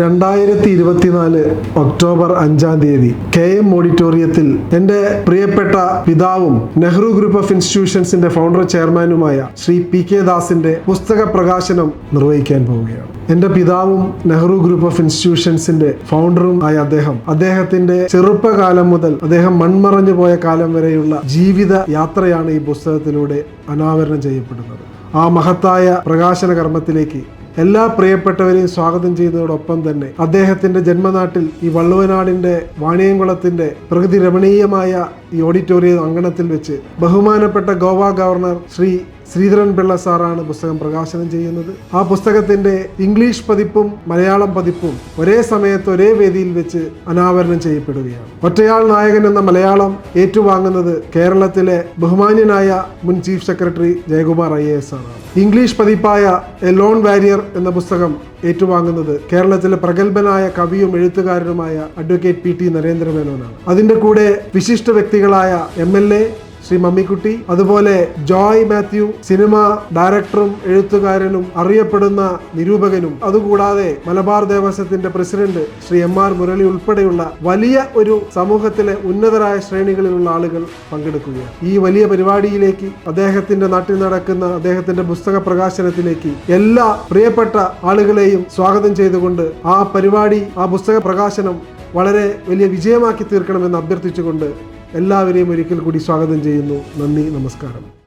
രണ്ടായിരത്തി ഇരുപത്തിനാല് ഒക്ടോബർ അഞ്ചാം തീയതി കെ എം ഓഡിറ്റോറിയത്തിൽ എന്റെ പ്രിയപ്പെട്ട പിതാവും നെഹ്റു ഗ്രൂപ്പ് ഓഫ് ഇൻസ്റ്റിറ്റ്യൂഷൻസിന്റെ ഫൗണ്ടർ ചെയർമാനുമായ ശ്രീ പി കെ ദാസിന്റെ പുസ്തക പ്രകാശനം നിർവഹിക്കാൻ പോവുകയാണ്. എന്റെ പിതാവും നെഹ്റു ഗ്രൂപ്പ് ഓഫ് ഇൻസ്റ്റിറ്റ്യൂഷൻസിന്റെ ഫൗണ്ടറും ആയ അദ്ദേഹം അദ്ദേഹത്തിന്റെ ചെറുപ്പകാലം മുതൽ അദ്ദേഹം മൺമറഞ്ഞു പോയ കാലം വരെയുള്ള ജീവിത യാത്രയാണ് ഈ പുസ്തകത്തിലൂടെ അനാവരണം ചെയ്യപ്പെടുന്നത്. ആ മഹത്തായ പ്രകാശന കർമ്മത്തിലേക്ക് എല്ലാ പ്രിയപ്പെട്ടവരെയും സ്വാഗതം ചെയ്യുന്നതോടൊപ്പം തന്നെ അദ്ദേഹത്തിന്റെ ജന്മനാട്ടിൽ ഈ വള്ളുവനാടിന്റെ വാണിയംകുളത്തിന്റെ പ്രകൃതി രമണീയമായ ഈ ഓഡിറ്റോറിയം അങ്കണത്തിൽ വെച്ച് ബഹുമാനപ്പെട്ട ഗോവ ഗവർണർ ശ്രീ ശ്രീധരൻ പിള്ള സാറാണ് പുസ്തകം പ്രകാശനം ചെയ്യുന്നത്. ആ പുസ്തകത്തിന്റെ ഇംഗ്ലീഷ് പതിപ്പും മലയാളം പതിപ്പും ഒരേ സമയത്ത് ഒരേ വേദിയിൽ വെച്ച് അനാവരണം ചെയ്യപ്പെടുകയാണ്. ഒറ്റയാൾ നായകൻ എന്ന മലയാളം ഏറ്റുവാങ്ങുന്നത് കേരളത്തിലെ ബഹുമാന്യനായ മുൻ ചീഫ് സെക്രട്ടറി ജയകുമാർ ഐ ആണ്. ഇംഗ്ലീഷ് പതിപ്പായ എ ലോൺ വാരിയർ എന്ന പുസ്തകം ഏറ്റുവാങ്ങുന്നത് കേരളത്തിലെ പ്രഗത്ഭനായ കവിയും എഴുത്തുകാരനുമായ അഡ്വക്കേറ്റ് പി ടി നരേന്ദ്രമേനോനാണ്. അതിന്റെ കൂടെ വിശിഷ്ട വ്യക്തികളായ M L A Shri Mammikutty അതുപോലെ ജോയ് മാത്യു സിനിമ ഡയറക്ടറും എഴുത്തുകാരനും അറിയപ്പെടുന്ന നിരൂപകനും അതുകൂടാതെ Malabar ദേവസ്വത്തിന്റെ president Shri M R Murali ഉൾപ്പെടെയുള്ള വലിയ ഒരു സമൂഹത്തിലെ ഉന്നതരായ ശ്രേണികളിലുള്ള ആളുകൾ പങ്കെടുക്കുകയാണ്. ഈ വലിയ പരിപാടിയിലേക്ക് അദ്ദേഹത്തിന്റെ നാട്ടിൽ നടക്കുന്ന അദ്ദേഹത്തിന്റെ പുസ്തക പ്രകാശനത്തിലേക്ക് എല്ലാ പ്രിയപ്പെട്ട ആളുകളെയും സ്വാഗതം ചെയ്തുകൊണ്ട് ആ പരിപാടി ആ പുസ്തക പ്രകാശനം വളരെ വലിയ വിജയമാക്കി തീർക്കണമെന്ന് അഭ്യർത്ഥിച്ചുകൊണ്ട് എല്ലാവരെയും ഒരിക്കൽ കൂടി സ്വാഗതം ചെയ്യുന്നു. നന്ദി നമസ്കാരം.